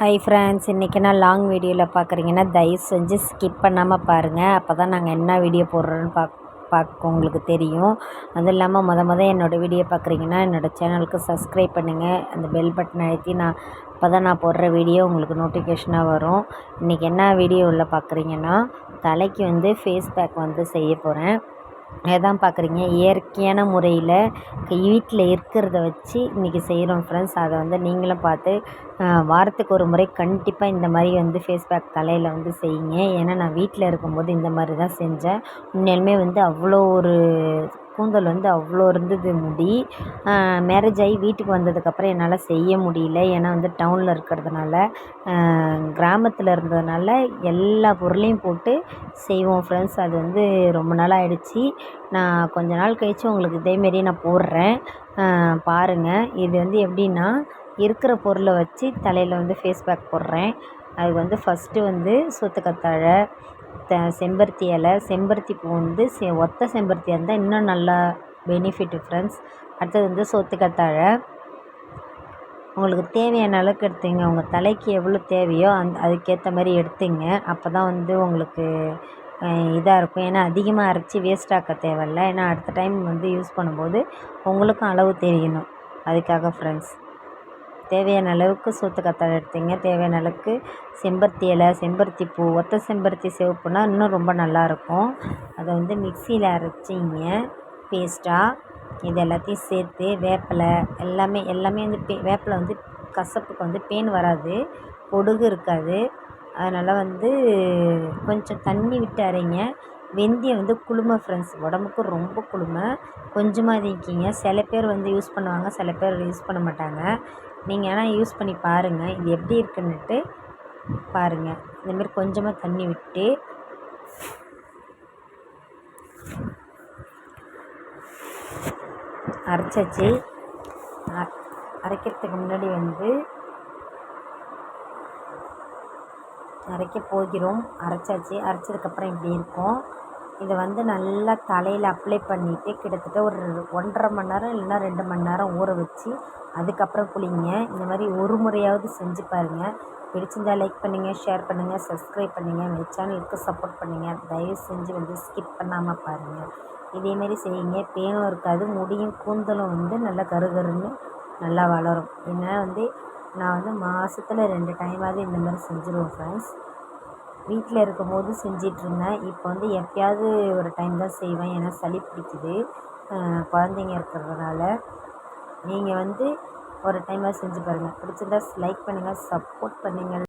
Hi friends இன்றைக்கி நான் long வீடியோவில் பார்க்குறீங்கன்னா தயவு செஞ்சு ஸ்கிப் பண்ணாமல் பாருங்கள் அப்போ தான் நாங்கள் என்ன வீடியோ போடுறோன்னு பாக் பார்க்க உங்களுக்கு தெரியும். அதுவும் இல்லாமல் மொத மொதல் என்னோடய வீடியோ பார்க்குறீங்கன்னா என்னோடய சேனலுக்கு சப்ஸ்கிரைப் பண்ணுங்கள் அந்த பெல் பட்டன் அழுத்தி நான் அப்போ தான் நான் போடுற வீடியோ உங்களுக்கு நோட்டிஃபிகேஷனாக வரும். இன்றைக்கி என்ன வீடியோவில் பார்க்குறீங்கன்னா தலைக்கு வந்து ஃபேஸ் பேக் வந்து செய்ய போகிறேன் அதான் பார்க்குறீங்க? இயற்கையான முறையில் வீட்டில் இருக்கிறத வச்சு இன்றைக்கி செய்கிறோம் ஃப்ரெண்ட்ஸ் அதை வந்து நீங்களும் பார்த்து வாரத்துக்கு ஒரு முறை கண்டிப்பாக இந்த மாதிரி வந்து ஃபேஸ் பேக் தலையில் வந்து செய்யுங்க. ஏன்னா நான் வீட்டில் இருக்கும்போது இந்த மாதிரி தான் செஞ்சேன். உண்மையாலுமே வந்து அவ்வளோ ஒரு கூந்தல் வந்து அவ்வளோ இருந்தது முடி. மேரேஜ் ஆகி வீட்டுக்கு வந்ததுக்கப்புறம் என்னால் செய்ய முடியல. ஏன்னா வந்து டவுனில் இருக்கிறதுனால கிராமத்தில் இருந்ததுனால எல்லா பொருளையும் போட்டு செய்வோம் ஃப்ரெண்ட்ஸ் அது வந்து ரொம்ப நாள் ஆகிடுச்சி நான் கொஞ்ச நாள் கழித்து உங்களுக்கு இதேமாரி நான் போடுறேன். பாருங்கள் இது வந்து எப்படின்னா இருக்கிற பொருளை வச்சு தலையில் வந்து ஃபேஸ் பேக் போடுறேன். அதுக்கு வந்து ஃபஸ்ட்டு வந்து சோத்துக்கத்தாழை த செம்பருத்தி இலை செம்பருத்தி பூ வந்து செ ஒத்த செம்பருத்தியாக இருந்தால் இன்னும் நல்லா பெனிஃபிட்டு ஃப்ரெண்ட்ஸ் அடுத்தது வந்து சொத்துக்கத்தாழை. உங்களுக்கு தேவையான அளவுக்கு எடுத்துங்க. உங்கள் தலைக்கு எவ்வளோ தேவையோ அந் அதுக்கேற்ற மாதிரி எடுத்துங்க. அப்போ தான் வந்து உங்களுக்கு இதாக இருக்கும். ஏன்னா அதிகமாக அரைச்சி வேஸ்ட் ஆக்க தேவையில்ல. ஏன்னா அடுத்த டைம் வந்து யூஸ் பண்ணும்போது உங்களுக்கும் அளவு தெரியணும். அதுக்காக ஃப்ரெண்ட்ஸ் தேவையான அளவுக்கு சோத்துக்கத்தாழை எடுத்துங்க. தேவையான அளவுக்கு செம்பருத்தி இலை செம்பருத்தி பூ ஒத்த செம்பருத்தி சிவப்புனா இன்னும் ரொம்ப நல்லாயிருக்கும். அதை வந்து மிக்சியில் அரைச்சிங்க. பேஸ்ட்டாக இது எல்லாத்தையும் சேர்த்து வேப்பிலை எல்லாமே எல்லாமே வந்து பே வேப்பிலை வந்து கசப்புக்கு வந்து பேன் வராது. பொடுகு இருக்காது. அதனால் வந்து கொஞ்சம் தண்ணி விட்டு அரைங்க. வெந்தயம் வந்து குளுமை ஃப்ரெண்ட்ஸ் உடம்புக்கு ரொம்ப குளுமை. கொஞ்சமாக இருக்கீங்க சில பேர் வந்து யூஸ் பண்ணுவாங்க. சில பேர் யூஸ் பண்ண மாட்டாங்க. நீங்கள் வேணால் யூஸ் பண்ணி பாருங்கள் இது எப்படி இருக்குன்ட்டு பாருங்கள் இந்தமாரி கொஞ்சமாக தண்ணி விட்டு அரைச்சாச்சு. அரைக்கிறதுக்கு முன்னாடி வந்து அரைக்க போகிறோம். அரைச்சாச்சு. அரைச்சதுக்கப்புறம் இப்படி இருக்கும். இதை வந்து நல்லா தலையில் அப்ளை பண்ணிவிட்டு கிட்டத்தட்ட ஒரு ஒன்றரை மணி நேரம் இல்லைன்னா ரெண்டு மணி நேரம் ஊற வச்சு அதுக்கப்புறம் குளிங்க. இந்த மாதிரி ஒரு முறையாவது செஞ்சு பாருங்கள் பிடிச்சிருந்தா லைக் பண்ணுங்கள் ஷேர் பண்ணுங்கள் சப்ஸ்கிரைப் பண்ணுங்கள் எங்கள் சேனலுக்கு சப்போர்ட் பண்ணுங்கள் தயவு செஞ்சு வந்து ஸ்கிப் பண்ணாமல் பாருங்கள் இதேமாரி செய்யுங்க. பேனும் இருக்காது முடியும் கூந்தலும் வந்து நல்லா கருகருன்னு நல்லா வளரும். ஏன்னா வந்து நான் வந்து மாதத்துல ரெண்டு டைமாவது இந்த மாதிரி செஞ்சுருவேன் ஃப்ரெண்ட்ஸ் வீட்டில் இருக்கும்போது செஞ்சிகிட்ருந்தேன் இப்போ வந்து எப்போயாவது ஒரு டைம் தான் செய்வேன். ஏன்னா சளி பிடிக்குது. குழந்தைங்க இருக்கிறதுனால. நீங்கள் வந்து ஒரு டைமாவது செஞ்சு பாருங்கள் பிடிச்சிருந்தா லைக் பண்ணுங்கள் சப்போர்ட் பண்ணுங்கள்